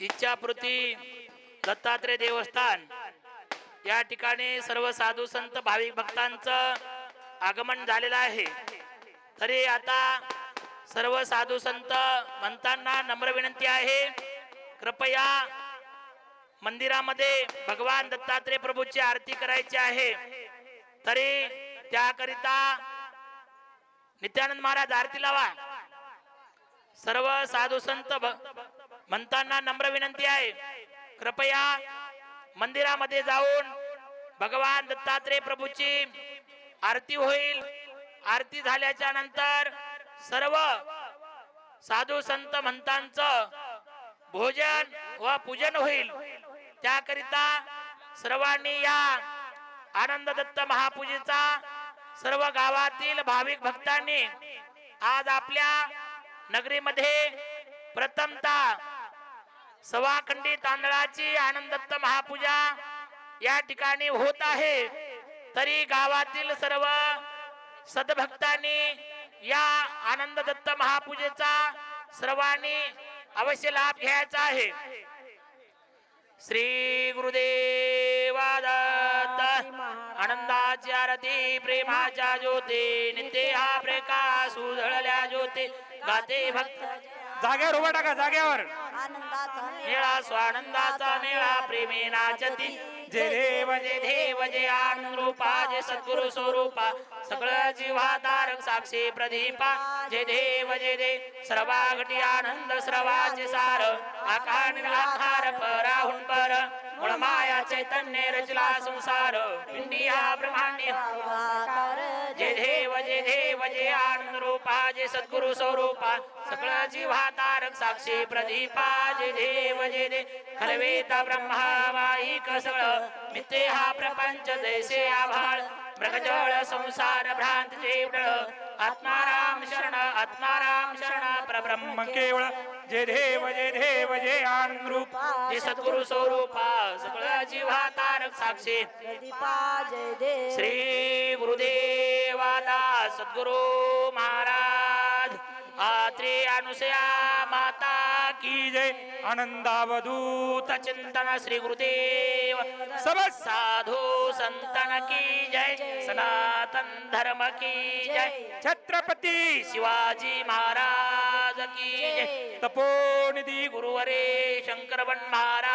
इच्छापूर्ती दत्तात्रय देवस्थान. या ठिकाणी सर्व साधू संत भाविक भक्तांचं आगमन झालेलं आहे. तरी आता सर्व साधू संत म्हणताना नम्र विनंती आहे कृपया मंदिरामध्ये भगवान दत्तात्रय प्रभूची आरती करायची आहे. तरी त्याकरिता नित्यानंद महाराज आरती लावा. सर्व साधू संत म्हणताना नम्र विनंती आहे. कृपया मंदिरामध्ये जाऊन भगवान दत्तात्रय प्रभूची आरती होईल. आरती झाल्याच्यानंतर सर्व साधू संत म्हणतांचं भोजन व पूजन होईल. त्याकरिता सर्वांनी या आनंद दत्त महापूजेचा सर्व गावातील भाविक भक्तांनी आज आपल्या नगरीमध्ये प्रथमतः सवाखंडी तांदळाची आनंदत्त महापूजा या ठिकाणी होत आहे. तरी गावातील सर्व सदभक्तांनी या आनंद दत्त महापूजेचा सर्वांनी अवश्य लाभ घ्यायचा आहे. श्री गुरुदेवा दत्त आनंदाची आरती प्रेमाच्या ज्योती नित्य हा प्रकाश उधळल्या ज्योती. गाते भक्त. जाग्यावर उभा टाका जाग्यावर आनंदाचा मेळा स्वानंदाचा मेळा प्रेमे नाचती. जय देव जय देव जय आनंद रूपा जय सद्गुरु स्वरूपा सगळं जीवा तारक साक्षी प्रदीपा जे देव जय देव सर्वागटी आनंद सर्वाचे सार. आकार निराकार पराहुन पर. मूळ माया चैतन्य रचला संसार. इंडिया ब्रह्मांडी जे देव जे देव जे आनंद रूपा जे सद्गुरु स्वरूपा. सगळं जीवा तारक साक्षी प्रदीपा जे देव जे दे. खलवेता ब्रह्मा माईक सगळं मित्ते हा प्रपंच जैसे आभाळ. मृगजळ संसार भ्रांत जेवढ आत्माराम शरण आत्माराम शरण परब्रह्म केवळ. जय देव जय देव जय आनंद रूप जे सद्गुरु स्वरूपा सगळं जीवा तारक साक्षी श्री गुरुदेवादा सद्गुरु महाराज. आत्रे अनुसया माता की जय। आनंदावधूत चिंतन श्री गुरुदेव। सब साधू संतन की जय। सनातन धर्म की जय। छत्रपती शिवाजी महाराज की जय। तपोनिधी गुरुवरे शंकरवन महाराज